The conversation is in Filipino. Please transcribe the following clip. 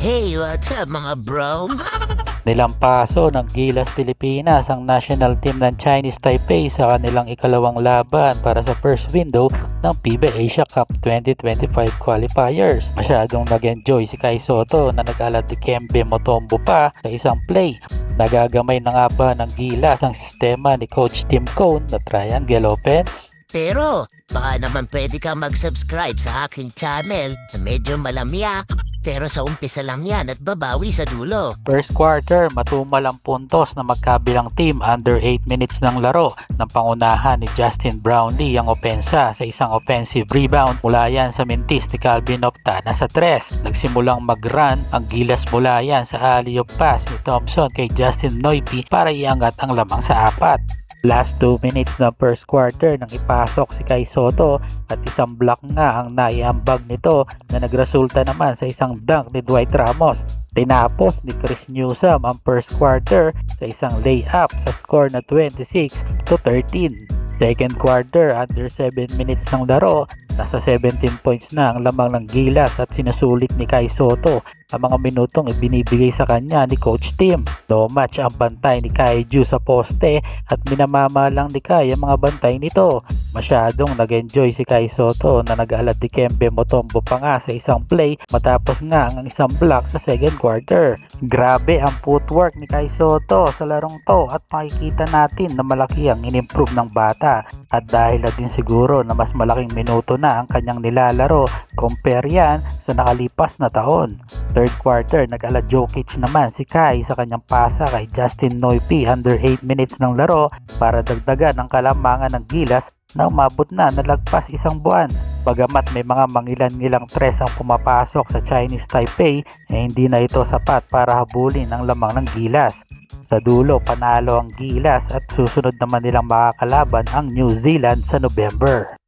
Hey, what's up mga bro? Nilampaso ng Gilas Pilipinas ang national team ng Chinese Taipei sa kanilang ikalawang laban para sa first window ng FIBA Asia Cup 2025 qualifiers. Masyadong nag-enjoy si Kai Soto na nag-alat ni Kembe Motombo pa sa isang play. Nagagamay na nga ba ng Gilas ang sistema ni Coach Tim Cone na triangle offense? Pero, baka naman pwede ka mag-subscribe sa aking channel na medyo malamya. Pero sa umpisa lang yan at babawi sa dulo. First quarter, matumal ang puntos na magkabilang team under 8 minutes ng laro ng pangunahan ni Justin Brownlee ang opensa sa isang offensive rebound mula yan sa mintis ni Calvin Octana sa 3. Nagsimulang mag-run ang gilas mula yan sa alley of pass ni Thompson kay Justin Noipy para iangat ang lamang sa apat. Last 2 minutes ng first quarter nang ipasok si Kai Soto at isang block nga ang naiambag nito na nagresulta naman sa isang dunk ni Dwight Ramos. Tinapos ni Chris Newsom ang first quarter sa isang layup sa score na 26 to 13. Second quarter, under 7 minutes ng laro, nasa 17 points na ang lamang ng Gilas at sinusulit ni Kai Soto ang mga minutong ibinibigay sa kanya ni Coach Tim. No match ang bantay ni Kaiju sa poste at minamama lang ni Kai ang mga bantay nito. Masyadong nag-enjoy si Kai Soto na nag-alat ni Kembe Motombo pa nga sa isang play matapos nga ang isang block sa second quarter. Grabe ang footwork ni Kai Soto sa larong to at makikita natin na malaki ang inimprove ng bata at dahil na din siguro na mas malaking minuto na ang kanyang nilalaro compare yan sa nakalipas na taon. Third quarter, nag-ala Jokic naman si Kai sa kanyang pasa kay Justin Noipy under 8 minutes ng laro para dagdagan ang kalamangan ng gilas na umabot na nalagpas isang buwan. Bagamat may mga mangilan-ngilang tres ang pumapasok sa Chinese Taipei, eh hindi na ito sapat para habulin ang lamang ng gilas. Sa dulo, panalo ang gilas at susunod naman nilang makakalaban ang New Zealand sa November.